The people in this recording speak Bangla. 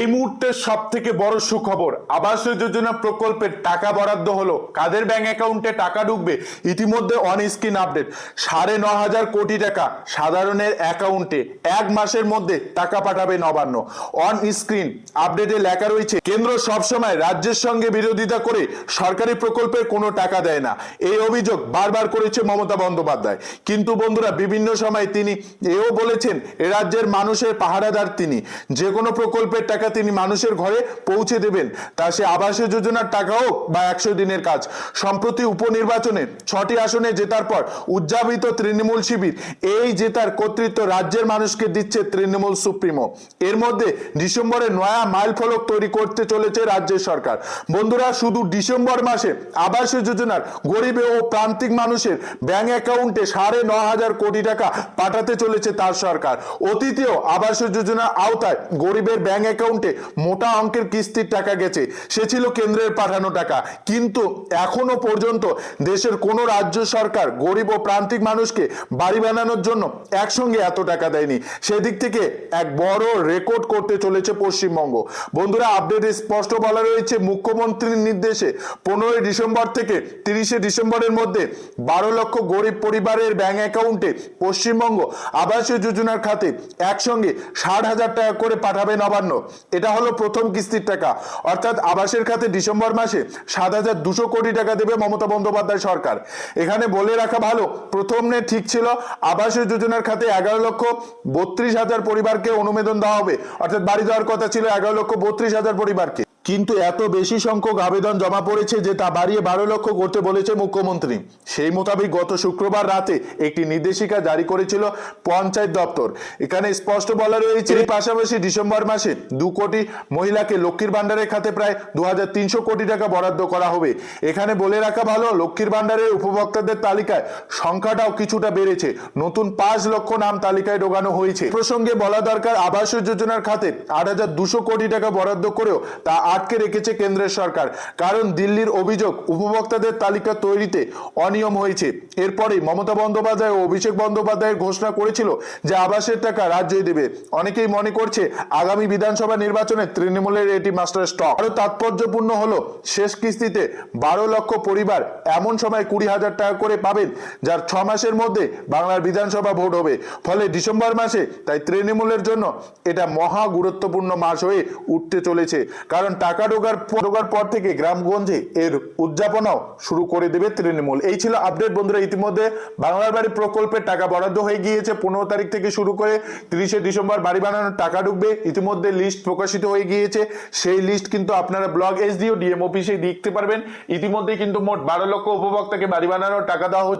এই মুহূর্তের সব থেকে বড় সুখবর, আবাস যোজনা প্রকল্পের টাকা বরাদ্দ হলো। কাদের ব্যাংক অ্যাকাউন্টে টাকা ঢুকবে? ইতিমধ্যে অন স্ক্রিন আপডেট সাড়ে ন হাজার কোটি টাকা সাধারণের অ্যাকাউন্টে এক মাসের মধ্যে টাকা পাঠাবে নবান্ন। অন স্ক্রিন আপডেটে লেখা রয়েছে, কেন্দ্র সবসময় রাজ্যের সঙ্গে বিরোধিতা করে সরকারি প্রকল্পের কোনো টাকা দেয় না। এই অভিযোগ বারবার করেছে মমতা বন্দ্যোপাধ্যায়। কিন্তু বন্ধুরা, বিভিন্ন সময় তিনি এও বলেছেন, এ রাজ্যের মানুষের পাহারাদার তিনি। যে কোনো প্রকল্পের টাকা তিনি মানুষের ঘরে পৌঁছে দেবেন। তা সে আবাস যোজনার টাকা হোক বা একশো দিনের কাজ। সম্প্রতি উপনির্বাচনে ছটি আসনে জেতার পর উদযাপিত তৃণমূল শিবির, এই জেতার কর্তৃত্ব রাজ্যের মানুষকে দিচ্ছে তৃণমূল সুপ্রিমো। এর মধ্যে ডিসেম্বরে নয়া মাইল ফলক তৈরি করতে চলেছে রাজ্যের সরকার। বন্ধুরা, শুধু ডিসেম্বর মাসে আবাস যোজনার গরিব ও প্রান্তিক মানুষের ব্যাংক অ্যাকাউন্টে সাড়ে ন হাজার কোটি টাকা পাঠাতে চলেছে তার সরকার। অতীতেও আবাস যোজনার আওতায় গরিবের ব্যাংক অ্যাকাউন্টে মোটা অঙ্কের কিস্তির টাকা গেছে। সে ছিল কেন্দ্রের পাঠানো টাকা। কিন্তু এখনও পর্যন্ত দেশের কোনো রাজ্য সরকার গরিব ও প্রান্তিক মানুষকে বাড়ি বানানোর জন্য একসঙ্গে এত টাকা দেয়নি। সেদিক থেকে এক বড় রেকর্ড করতে চলেছে পশ্চিমবঙ্গ। বন্ধুরা আপডেটে স্পষ্ট বলা রয়েছে, মুখ্যমন্ত্রীর নির্দেশে পনেরোই ডিসেম্বর থেকে তিরিশে ডিসেম্বরের মধ্যে বারো লক্ষ গরিব পরিবারের ব্যাংক অ্যাকাউন্টে পশ্চিমবঙ্গ আবাসীয় যোজনার খাতে একসঙ্গে ষাট হাজার টাকা করে পাঠাবে নবান্ন। এটা হলো প্রথম কিস্তির টাকা। অর্থাৎ আবাসের খাতে ডিসেম্বর মাসে সাত হাজার দুশো কোটি টাকা দেবে মমতা বন্দ্যোপাধ্যায় সরকার। এখানে বলে রাখা ভালো, প্রথম নে ঠিক ছিল, আবাস যোজনার খাতে এগারো লক্ষ বত্রিশ হাজার পরিবারকে অনুমোদন দেওয়া হবে। অর্থাৎ বাড়ি দেওয়ার কথা ছিল এগারো লক্ষ বত্রিশ হাজার পরিবারকে। কিন্তু এত বেশি সংখ্যক আবেদন জমা পড়েছে যে তা বাড়িয়ে বারো লক্ষ করতে বলেছে মুখ্যমন্ত্রী। সেই মোতাবেক গত শুক্রবার রাতে একটি নির্দেশিকা জারি করেছিল পঞ্চায়েত দপ্তর। এখানে স্পষ্ট বলা রয়েছে, এর পাশাপাশি ডিসেম্বর মাসে দু কোটি মহিলাকে লক্ষ্মীর ভান্ডারের খাতে প্রায় দু হাজার তিনশো কোটি টাকা বরাদ্দ করা হবে। এখানে বলে রাখা ভালো, লক্ষ্মীর ভান্ডারের উপভোক্তাদের তালিকায় সংখ্যাটাও কিছুটা বেড়েছে। নতুন পাঁচ লক্ষ নাম তালিকায় ঢোকানো হয়েছে। প্রসঙ্গে বলা দরকার, আবাস যোজনার খাতে আট কোটি টাকা বরাদ্দ করেও তা আটকে রেখেছে কেন্দ্রের সরকার। কারণ দিল্লির অভিযোগ, উপভোক্তাদের তালিকা তৈরিতে অনিয়ম হয়েছে। এরপরে মমতা বন্দ্যোপাধ্যায় ও অভিষেক বন্দ্যোপাধ্যায় ঘোষণা করেছিল যে আবাসের টাকা রাজ্যই দেবে। অনেকেই মনে করছে আগামী বিধানসভা নির্বাচনে তৃণমূলের এটি মাস্টার স্টক। আরও তাৎপর্যপূর্ণ হলো, শেষ কিস্তিতে বারো লক্ষ পরিবার এমন সময় কুড়ি হাজার টাকা করে পাবেন, যার ছ মাসের মধ্যে বাংলার বিধানসভা ভোট হবে। ফলে ডিসেম্বর মাসে তাই তৃণমূলের জন্য এটা মহা গুরুত্বপূর্ণ মাস হয়ে উঠতে চলেছে। কারণ টাকা ঢোকার ঢোকার পর থেকে গ্রামগঞ্জে এর উদযাপনাও শুরু করে দেবে তৃণমূল। এই ছিল আপডেট বন্ধুরা। ইতিমধ্যে বাংলার বাড়ি প্রকল্পের টাকা বরাদ্দ হয়ে গিয়েছে। পনেরো তারিখ থেকে শুরু করে তিরিশে ডিসেম্বর বাড়ি বানানোর টাকা ঢুকবে। ইতিমধ্যে লিস্ট প্রকাশিত হয়ে গিয়েছে। সেই লিস্ট কিন্তু আপনারা ব্লগ এসডিও ডিএম অফিসে দেখতে পারবেন। ইতিমধ্যে কিন্তু মোট বারো লক্ষ উপভোক্তাকে বাড়ি বানানোর টাকা দেওয়া হচ্ছে।